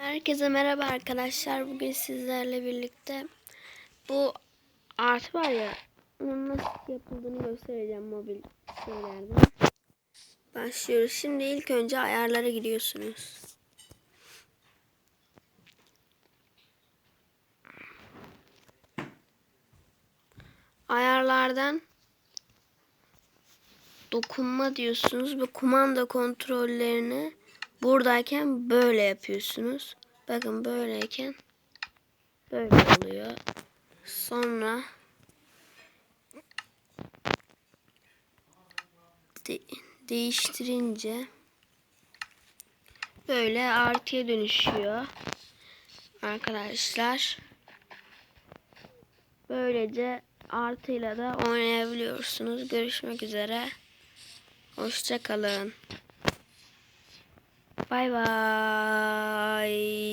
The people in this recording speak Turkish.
Herkese merhaba arkadaşlar. Bugün sizlerle birlikte bu art var ya onun nasıl yapıldığını göstereceğim mobil şeylerden. Başlıyoruz. Şimdi ilk önce ayarlara giriyorsunuz. Ayarlardan dokunma diyorsunuz ve kumanda kontrollerini buradayken böyle yapıyorsunuz. Bakın böyleyken böyle oluyor. Sonra de- değiştirince böyle artıya dönüşüyor. Arkadaşlar böylece artıyla da oynayabiliyorsunuz. Görüşmek üzere. バイバーイ。